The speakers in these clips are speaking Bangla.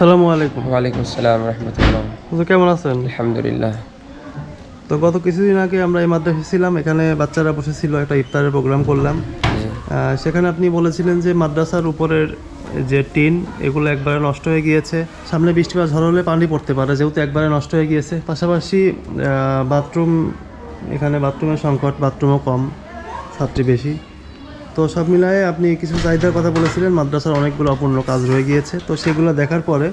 আসসালামু আলাইকুম। ওয়ালাইকুম আসসালাম রহমতুল্লাহ। হুজুর কেমন আছেন? আলহামদুলিল্লাহ। তো গত কিছুদিন আগে আমরা এই মাদ্রাসায় ছিলাম এখানে বাচ্চারা বসেছিল একটা ইফতারের প্রোগ্রাম করলাম। সেখানে আপনি বলেছিলেন যে মাদ্রাসার উপরের যে টিন এগুলো একবারে নষ্ট হয়ে গিয়েছে। সামনে বৃষ্টি বা ঝড় হলে পানি পড়তে পারে যেহেতু একবারে নষ্ট হয়ে গিয়েছে। পাশাপাশি বাথরুম এখানে বাথরুমের সংকট বাথরুমও কম ছাত্রী বেশি। তো সব মিলায়ে আপনি কিছু চাহিদার কথা বলেছিলেন, মাদ্রাসার অনেকগুলো অপূর্ণ কাজ রয়ে গিয়েছে। তো সেগুলো দেখার পরে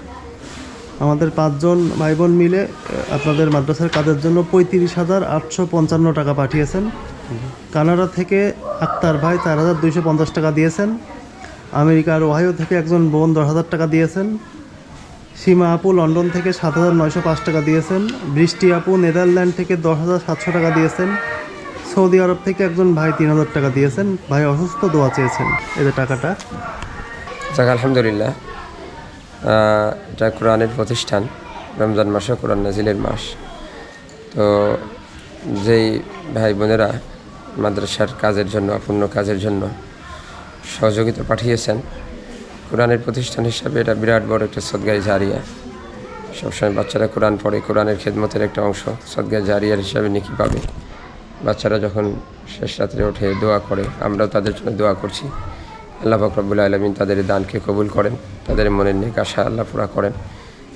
আমাদের পাঁচজন ভাই বোন মিলে আপনাদের মাদ্রাসার কাজের জন্য পঁয়ত্রিশ হাজার আটশো পঞ্চান্ন টাকা পাঠিয়েছেন। কানাডা থেকে আক্তার ভাই চার হাজার দুইশো পঞ্চাশ টাকা দিয়েছেন। আমেরিকার ওহাইও থেকে একজন বোন দশ হাজার টাকা দিয়েছেন। সীমা আপু লন্ডন থেকে সাত হাজার নয়শো পাঁচ টাকা দিয়েছেন। বৃষ্টি আপু নেদারল্যান্ড থেকে দশ হাজার সাতশো টাকা দিয়েছেন। সৌদি আরব থেকে একজন ভাই তিন হাজার টাকা দিয়েছেন। ভাই অসুস্থ, দোয়া চেয়েছেন। এদের টাকাটা। যাক, আলহামদুলিল্লাহ। এটা কোরআনের প্রতিষ্ঠান, রমজান মাসে কোরআন নাজিলের মাস। তো যেই ভাই বোনেরা মাদ্রাসার কাজের জন্য, অপূর্ণ কাজের জন্য সহযোগিতা পাঠিয়েছেন, কোরআনের প্রতিষ্ঠান হিসাবে এটা বিরাট বড় একটা সদগাই জারিয়া। সবসময় বাচ্চারা কোরআন পড়ে, কোরআনের খেদমতের একটা অংশ সদগাই জারিয়ার হিসাবে নিকি পাবে। বাচ্চারা যখন শেষ রাত্রে ওঠে, দোয়া করে, আমরাও তাদের জন্য দোয়া করছি। আল্লাহ ফকরবুল আলমিন তাদের দানকে কবুল করেন, তাদের মনের নেক আশা আল্লাহ পুরা করেন।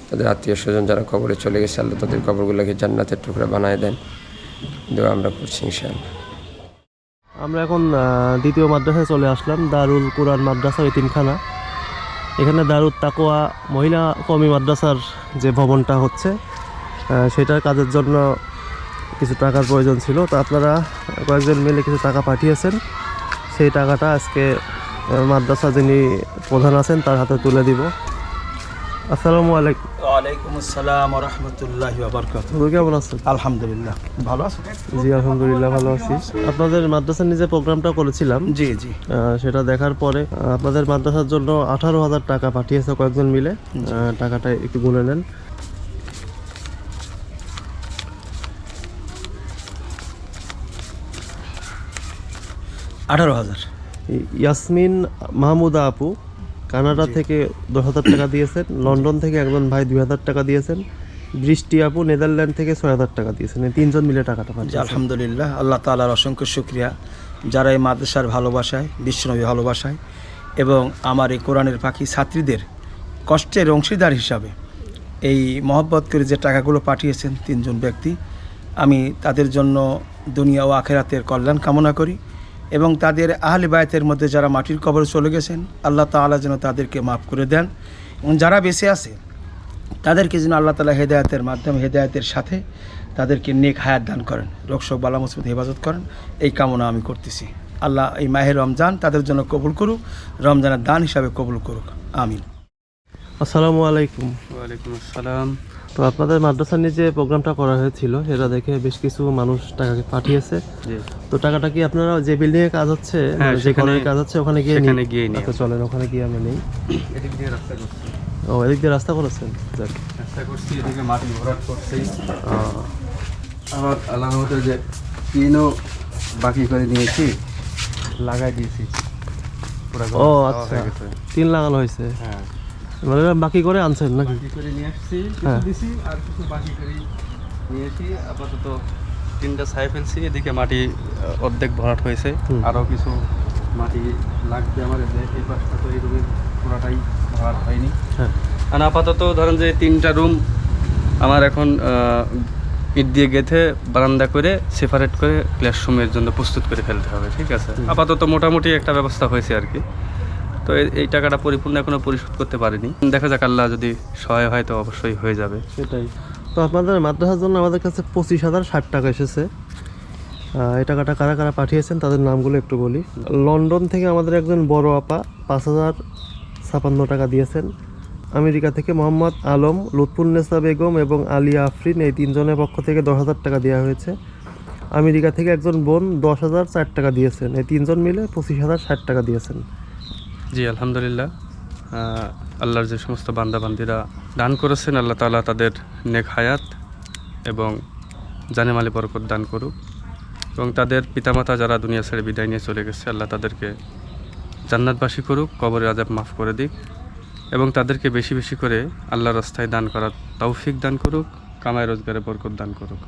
তাদের আত্মীয় স্বজন যারা কবরে চলে গেছে, আল্লাহ তাদের কবরগুলোকে জান্নাতের টুকরা বানায় দেন। দোয়া আমরা করছি ইনশাআল্লাহ। আমরা এখন দ্বিতীয় মাদ্রাসায় চলে আসলাম, দারুল কোরআন মাদ্রাসা এতিমখানা। এখানে দারুল তাকোয়া মহিলা কমি মাদ্রাসার যে ভবনটা হচ্ছে সেটার কাজের জন্য কিছু টাকার প্রয়োজন ছিল তো আপনারা কয়েকজন মিলে কিছু টাকা পাঠিয়েছেন। সেই টাকাটা আজকে মাদ্রাসা যিনি প্রধান আছেন তার হাতে তুলে দিব। আসসালামু আলাইকুম। ওয়ালাইকুম আসসালাম রহমতুল্লাহ বারকাত হুজুর কেমন আলহামদুলিল্লাহ। ভালো আছো জি আলহামদুলিল্লাহ ভালো আছি। আপনাদের মাদ্রাসার নিজে প্রোগ্রামটা করেছিলাম। জি জি। সেটা দেখার পরে আপনাদের মাদ্রাসার জন্য আঠারো হাজার টাকা পাঠিয়েছে কয়েকজন মিলে। টাকাটা একটু গুনে নেন। আঠারো হাজার। ইয়াসমিন মাহমুদা আপু কানাডা থেকে দশ হাজার টাকা দিয়েছেন লন্ডন থেকে একজন ভাই দুই হাজার টাকা দিয়েছেন বৃষ্টি আপু নেদারল্যান্ড থেকে ছয় হাজার টাকা দিয়েছেন এই তিনজন মিলে টাকাটা পাঠিয়েছেন। আলহামদুলিল্লাহ আল্লাহ তালার অসংখ্য শুক্রিয়া। যারা এই মাদ্রাসার ভালোবাসায় বিশ্বনবী ভালোবাসায় এবং আমার এই কোরআনের পাখি ছাত্রীদের কষ্টের অংশীদার হিসাবে এই মহব্বত করে যে টাকাগুলো পাঠিয়েছেন তিনজন ব্যক্তি আমি তাদের জন্য দুনিয়া ও আখেরাতের কল্যাণ কামনা করি। এবং তাদের আহলে বায়তের মধ্যে যারা মাটির কবরে চলে গেছেন আল্লাহ তাআলা যেন তাদেরকে মাফ করে দেন। এবং যারা বেঁচে আছে তাদেরকে যেন আল্লাহ তালা হেদায়তের মাধ্যমে হেদায়তের সাথে তাদেরকে নেক হায়াত দান করেন। রোগশোক বালা মুসিবত হেফাজত করেন। এই কামনা আমি করতেছি। আল্লাহ এই মাহের রমজান তাদের জন্য কবুল করুক রমজানের দান হিসাবে কবুল করুক। আমিন। আসসালামু আলাইকুম। ওয়ালাইকুম আসসালাম। তো আপনাদের মাদ্রাসার নিয়ে যে প্রোগ্রামটা করা হয়েছিল সেটা দেখে বেশ কিছু মানুষ টাকা পাঠিয়েছে। তো টাকাটা কি আপনারা যে বিল্ডিং এ কাজ হচ্ছে হ্যাঁ, মানে যে কাজ হচ্ছে ওখানে গিয়ে নিন? গিয়ে নিয়ে আচ্ছা চলেন ওখানে গিয়ে আমি নেই। এদিক দিয়ে রাস্তা করছি। ও এদিক দিয়ে রাস্তা করেছেন? যাক। রাস্তা করছি এদিকে মাটি ভরাট করছি। আহ, আবার আল্লাহ মতো যে টিনও বাকি করে নিয়েছি লাগাই দিয়েছি। পুরা ও আচ্ছা। তিন লাগানো হয়েছে? হ্যাঁ। মানে বাকি করে আনছেন নাকি? বাকি করে নিয়ে আসছি হ্যাঁ। কিছু দিছি আর কিছু বাকি করে নিয়েছি আপাতত তিনটা ছাই ফেলছি এদিকে মাটি অর্ধেক ভরাট হয়েছে। আরও কিছু মাটি লাগবে আমার এই পাশটা তো এই রুমের পুরাটাই ভরাট হয়নি। হ্যাঁ। আর আপাতত ধরেন যে তিনটা রুম আমার এখন ইট দিয়ে গেঁথে বারান্দা করে সেপারেট করে ক্লাসরুমের জন্য প্রস্তুত করে ফেলতে হবে ঠিক আছে? আপাতত মোটামুটি একটা ব্যবস্থা হয়েছে আর কি। তো এই- টাকাটা পরিপূর্ণ এখনও পরিশোধ করতে পারিনি। দেখা যাক আল্লাহ যদি সহায় হয় তো অবশ্যই হয়ে যাবে। সেটাই। তো আপনাদের মাদ্রাসার জন্য আমাদের কাছে পঁচিশ হাজার ষাট টাকা এসেছে। এই টাকাটা কারা কারা পাঠিয়েছেন তাদের নামগুলো একটু বলি। লন্ডন থেকে আমাদের একজন বড় আপা পাঁচ হাজার ছাপান্ন টাকা দিয়েছেন। আমেরিকা থেকে মোহাম্মদ আলম লুৎফুন্নেসা বেগম এবং আলিয়া আফরিন এই তিনজনের পক্ষ থেকে দশ হাজার টাকা দেওয়া হয়েছে। আমেরিকা থেকে একজন বোন দশ হাজার চার টাকা দিয়েছেন। এই তিনজন মিলে পঁচিশ হাজার ষাট টাকা দিয়েছেন। জি, আলহামদুলিল্লাহ। আল্লাহর যে সমস্ত বান্দাবান্দিরা দান করেছেন, আল্লাহ তাআলা তাদের নেক হায়াত এবং জানেমালি বরকত দান করুক। এবং তাদের পিতামাতা যারা দুনিয়া ছেড়ে বিদায় নিয়ে চলে গেছে, আল্লাহ তাদেরকে জান্নাতবাসী করুক, কবরের আজাব মাফ করে দিক এবং তাদেরকে বেশি বেশি করে আল্লাহ রাস্তায় দান করার তৌফিক দান করুক, কামায় রোজগারে বরকত দান করুক।